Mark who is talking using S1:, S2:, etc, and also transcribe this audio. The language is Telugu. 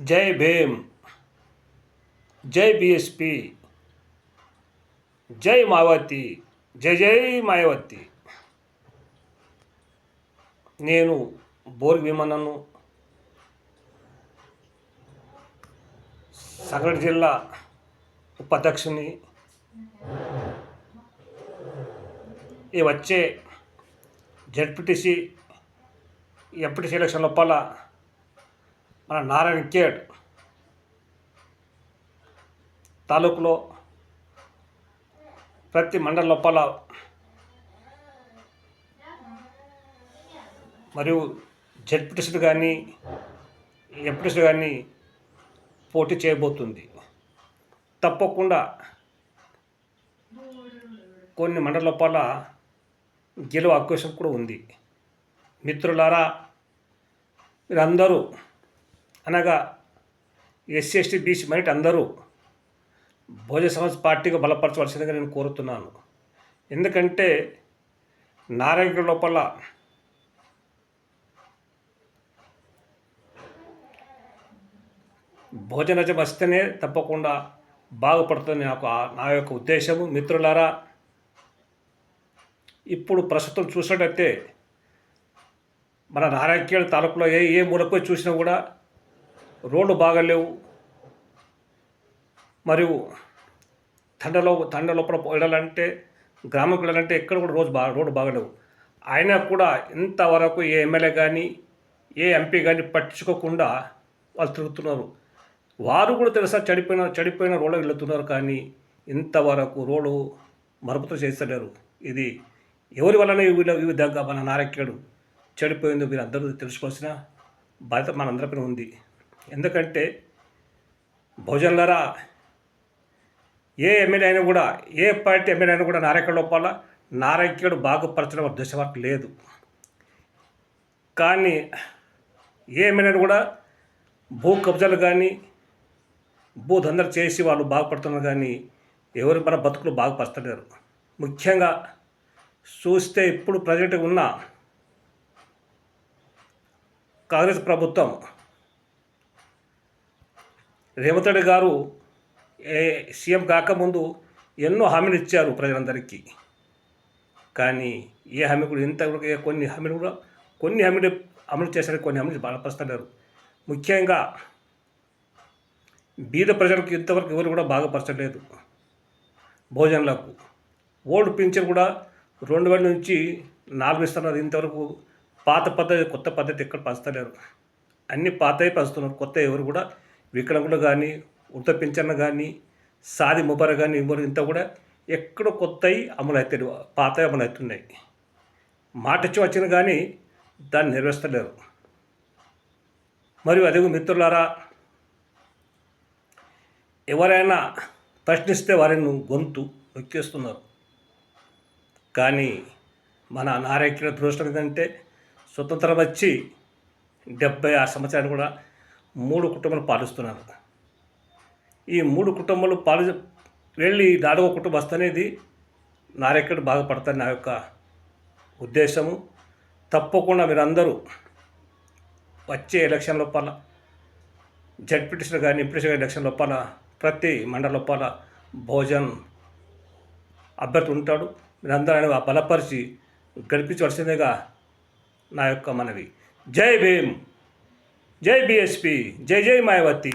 S1: జై భీమ్. జై బిఎస్పి జై మాయావతి జై జై మాయావతి. నేను బోర్ భీమన్నను సంగారెడ్డి జిల్లా ఉపాధ్యక్షుని. ఈ వచ్చే జడ్పిటిసి ఎంపీటీసీ ఎలక్షన్ లోపల మన నారాయణ కేడ్ తాలూకులో ప్రతి మండల లోపల మరియు జడ్పీటీసీలు కానీ ఎంపీటీసీలు కానీ పోటీ చేయబోతుంది. తప్పకుండా కొన్ని మండల లోపల గెలువ అవకాశం కూడా ఉంది. మిత్రులారా మీరందరూ అనగా ఎస్సీ ఎస్టీ బీసీ మైట్ అందరూ భోజన సమాజ్ పార్టీగా బలపరచవలసిందిగా నేను కోరుతున్నాను. ఎందుకంటే నారాయణ లోపల భోజనజం వస్తేనే తప్పకుండా బాగుపడుతుంది నాకు నా యొక్క ఉద్దేశము. మిత్రులారా ఇప్పుడు ప్రస్తుతం చూసినట్టయితే మన నారాయణ తాలూకులో ఏ ఏ మూలకు చూసినా కూడా రోడ్లు బాగలేవు. మరియు తండలో తండ లోపల వెళ్ళాలంటే గ్రామంకి వెళ్ళాలంటే ఎక్కడ కూడా రోజు బాగా రోడ్డు బాగలేవు. అయినా కూడా ఇంతవరకు ఏ ఎమ్మెల్యే కానీ ఏ ఎంపీ కానీ పట్టించుకోకుండా వాళ్ళు తిరుగుతున్నారు. వారు కూడా తెలుసా చెడిపోయిన చెడిపోయిన రోడ్లకు వెళ్తున్నారు కానీ ఇంతవరకు రోడ్డు మరపుతో చేస్తలేరు. ఇది ఎవరి వలన ఈ వీళ్ళ- ఈ విధంగా మన నారక్యుడు చెడిపోయిందో మీరు అందరూ తెలుసుకోవాల్సిన బాధ్యత మనందరిపైన ఉంది. ఎందుకంటే భోజనలరా ఏ ఎమ్మెల్యే అయినా కూడా ఏ పార్టీ ఎమ్మెల్యే అయినా కూడా నారాయణ లోపల నారాయణుడు బాగుపరచడం ఉద్దేశం వరకు లేదు. కానీ ఏ ఎమ్మెల్యే కూడా భూ కబ్జాలు కానీ భూ దందలు చేసి వాళ్ళు బాగుపడుతున్నారు కానీ ఎవరు మన బతుకులు బాగుపరచలేరు. ముఖ్యంగా చూస్తే ఇప్పుడు ప్రజెంట్ ఉన్న కాంగ్రెస్ ప్రభుత్వం రేవంత్ రెడ్డి గారు సీఎం కాకముందు ఎన్నో హామీలు ఇచ్చారు ప్రజలందరికీ. కానీ ఏ హామీ కూడా ఇంతవరకు కొన్ని హామీలు కూడా కొన్ని హామీలు అమలు చేశారు కొన్ని హామీలు బలపరుస్తున్నారు ముఖ్యంగా బీద ప్రజలకు ఇంతవరకు ఎవరు కూడా బాగుపరచలేదు. భోజనాలకు ఓల్డ్ పింఛన్ కూడా రెండు వేల నుంచి నాలుగు ఇస్తున్నారు. ఇంతవరకు పాత పద్ధతి కొత్త పద్ధతి ఎక్కడ పంచలేరు అన్ని పాతవి పంచుతున్నారు కొత్త ఎవరు కూడా వికలాంగులు కానీ వృద్ధ పింఛన్ కానీ సాది ముబార కానీ ఇంత కూడా ఎక్కడ కొత్తవి అమలు అవుతాయి పాతవి అమలు అవుతున్నాయి మాట ఇచ్చి వచ్చిన కానీ దాన్ని నెరవేర్చలేరు. మరియు అదే మిత్రులారా ఎవరైనా ప్రశ్నిస్తే వారిని గొంతు నొక్కేస్తున్నారు. కానీ మన నారాయణ దృష్టం ఏంటంటే స్వతంత్రం వచ్చి డెబ్బై ఆరు సంవత్సరాలు కూడా మూడు కుటుంబాలు పాలిస్తున్నారు. ఈ మూడు కుటుంబాలు పాలి వెళ్ళి నాలుగో కుటుంబం వస్తనేది నారెక్కడ బాధపడతాను నా యొక్క ఉద్దేశము. తప్పకుండా మీరందరూ వచ్చే ఎలక్షన్ లోపల జడ్పిటిషన్ కానీ ఎంపీటీసీ ఎలక్షన్ లోపల ప్రతి మండల లోపల భోజన్ అభ్యర్థి ఉంటాడు. మీరందరూ ఆయన బలపరిచి గడిపించవలసిందిగా నా యొక్క మనవి. జై భీమ్! జై బిఎస్పి జై జై మాయావతి